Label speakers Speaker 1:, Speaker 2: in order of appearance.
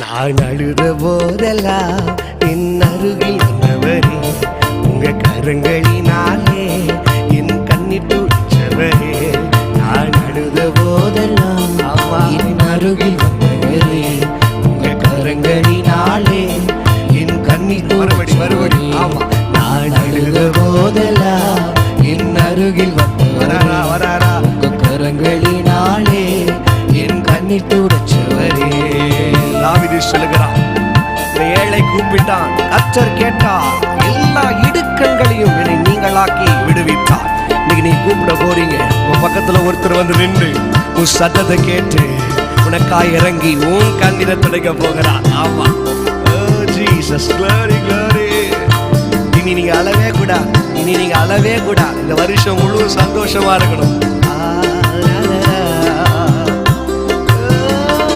Speaker 1: நான் அழுத போதெல்லாம் என் அருகில் வந்தவரே. உங்க கரங்களினாலே என் கண்ணீர் துடிச்சவரே நான் அழுத போதெல்லாம் என் அருகில் வந்தவரே. உங்க கரங்களினாலே என் கண்ணீர்
Speaker 2: மறுபடி, மறுபடி. ஆமா.
Speaker 1: நான் அழுத போதெல்லாம் என் அருகில் வந்தவரே.
Speaker 2: வராரா
Speaker 1: உங்க கரங்களினாலே என் கண்ணீர் துடைச்சவரே
Speaker 2: தாவிது சொல்லுகிறான் ஏழை கூப்பிட்டான் கத்தர் கேட்டார் எல்லா இடுக்கண்களையும் என்னை நீங்களாக்கி விடுவித்தார். இன்னைக்கு நீ கூப்பிட போறீங்க. உன் பக்கத்துல ஒருத்தர் வந்து நின்று உன் சத்தத்தை கேட்டு உனக்காய் இறங்கி உன் கண்ணீரை துடைக்க போகிறார். ஆமா. Jesus glory glory. இனி நீங்க அழவே கூடாது. இனி நீங்க அழவே கூடாது. இந்த வருஷம் முழு சந்தோஷமா இருக்கணும்.